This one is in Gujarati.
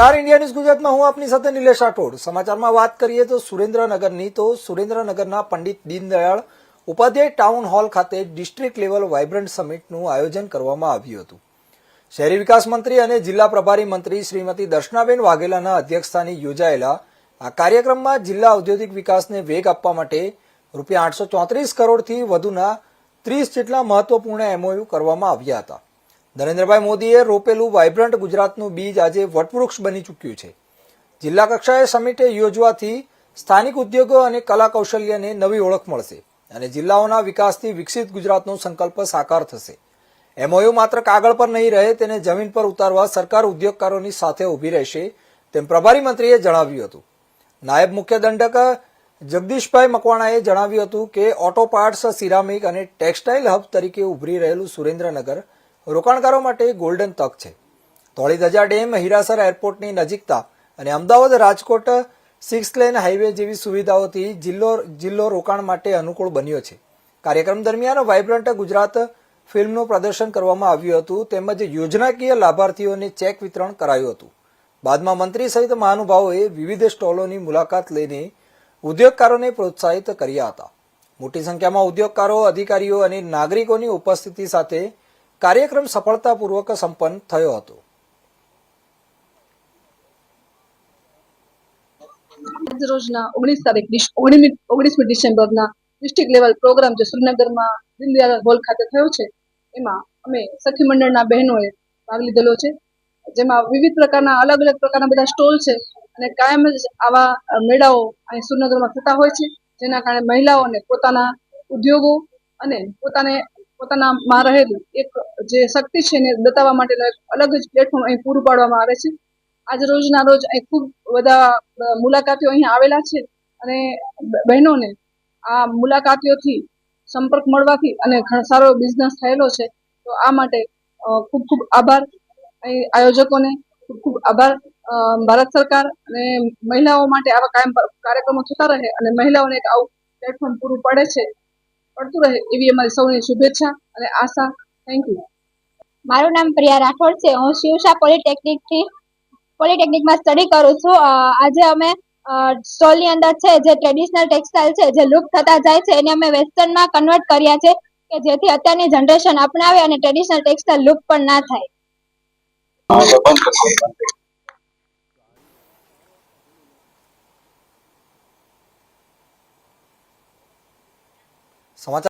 નમસ્કાર ઇન્ડિયા ન્યૂઝ ગુજરાતમાં હું આપની સાથે નિલેશ રાઠોડ. સમાચારમાં વાત કરીએ તો સુરેન્દ્રનગરની તો સુરેન્દ્રનગરના પંડિત દીનદયાળ ઉપાધ્યાય ટાઉન હોલ ખાતે ડિસ્ટ્રિક્ટ લેવલ વાઇબ્રન્ટ સમિટનું આયોજન કરવામાં આવ્યું હતું. શહેરી વિકાસ મંત્રી અને જિલ્લા પ્રભારી મંત્રી શ્રીમતી દર્શનાબેન વાઘેલાના અધ્યક્ષસ્થાને યોજાયેલા આ કાર્યક્રમમાં જિલ્લા ઔદ્યોગિક વિકાસને વેગ આપવા માટે રૂપિયા આઠસો ચોત્રીસ કરોડથી વધુના ત્રીસ જેટલા મહત્વપૂર્ણ એમઓયુ કરવામાં આવ્યા હતા. નરેન્દ્રભાઈ મોદીએ રોપેલું વાયબ્રન્ટ ગુજરાતનું બીજ આજે વટવૃક્ષ બની ચૂક્યું છે. જિલ્લા કક્ષાએ સમિટે યોજવાથી સ્થાનિક ઉદ્યોગો અને કલા કૌશલ્યને નવી ઓળખ મળશે અને જિલ્લાઓના વિકાસથી વિકસિત ગુજરાતનો સંકલ્પ સાકાર થશે. એમઓયુ માત્ર કાગળ પર નહીં રહે, તેને જમીન પર ઉતારવા સરકાર ઉદ્યોગકારોની સાથે ઊભી રહેશે તેમ પ્રભારી મંત્રીએ જણાવ્યું હતું. નાયબ મુખ્ય દંડક જગદીશભાઈ મકવાણાએ જણાવ્યું હતું કે ઓટો પાર્ટ્સ, સિરામિક અને ટેક્સટાઇલ હબ તરીકે ઉભરી રહેલું સુરેન્દ્રનગર રોકાણકારો માટે ગોલ્ડન તક છે. ધોળીધજા ડેમ, હીરાસર એરપોર્ટની નજીકતા અને Ahmedabad Rajkot six lane highway જેવી સુવિધાઓથી જિલ્લો જિલ્લો રોકાણ માટે અનુકૂળ બન્યો છે. કાર્યક્રમ દરમિયાન વાઇબ્રન્ટ ગુજરાત ફિલ્મનું પ્રદર્શન કરવામાં આવ્યું હતું તેમજ યોજનાકીય લાભાર્થીઓને ચેક વિતરણ કરાયું હતું. બાદમાં મંત્રી સહિત મહાનુભાવોએ વિવિધ સ્ટોલોની મુલાકાત લઈને ઉદ્યોગકારોને પ્રોત્સાહિત કર્યા હતા. મોટી સંખ્યામાં ઉદ્યોગકારો, અધિકારીઓ અને નાગરિકોની ઉપસ્થિતિ સાથે કાર્યક્રમ સફળતાપૂર્વક સંપન્ન થયો હતો. રોજના ઓગણીસ તારીખ ઓગણીસમી ડિસેમ્બરના ડિસ્ટ્રિક્ટ લેવલ પ્રોગ્રામ જે શ્રીનગરમાં દિનદયાલ હોલ ખાતે થયો છે, એમાં અમે સખી મંડળના બહેનોએ ભાગ લીધેલો છે. જેમાં વિવિધ પ્રકારના અલગ અલગ પ્રકારના બધા સ્ટોલ છે અને કાયમ જ આવા મેળાઓ અહીં શ્રીનગરમાં થતા હોય છે. જેના કારણે મહિલાઓને પોતાના ઉદ્યોગો અને પોતાને પોતાનામાં રહેલી એક જે શક્તિ છે એને બતાવવા માટેનો અલગ જ પ્લેટફોર્મ અહીં પૂરું પાડવામાં આવે છે. આજ રોજના રોજ અહીં ખૂબ બધા મુલાકાતીઓ અહીં આવેલા છે અને બહેનોને આ મુલાકાતીઓથી સંપર્ક મળવાથી અને ઘણો સારો બિઝનેસ થયેલો છે, તો આ માટે ખૂબ ખૂબ આભાર. અહીં આયોજકોને ખૂબ ખૂબ આભાર. ભારત સરકાર અને મહિલાઓ માટે આવા કાયમ કાર્યક્રમો થતા રહે અને મહિલાઓને એક આવું પ્લેટફોર્મ પૂરું પડે છે. પડતું રહે એવી અમારી સૌની શુભેચ્છા અને આશા. થેન્ક યુ મારું નામ પ્રિયા રાઠોડ છે. હું શિવશા પોલિટેકનિકથી પોલિટેકનિકમાં સ્ટડી કરું છું. આજે અમે સ્ટોલની અંદર છે જે ટ્રેડિશનલ ટેક્સટાઇલ છે જે લુપ્ત થતા જાય છે એને અમે વેસ્ટર્નમાં કન્વર્ટ કર્યા છે કે જેથી અત્યારની જનરેશન અપનાવે અને ટ્રેડિશનલ ટેક્સટાઇલ લુપ્ત પણ ના થાય. સમાચાર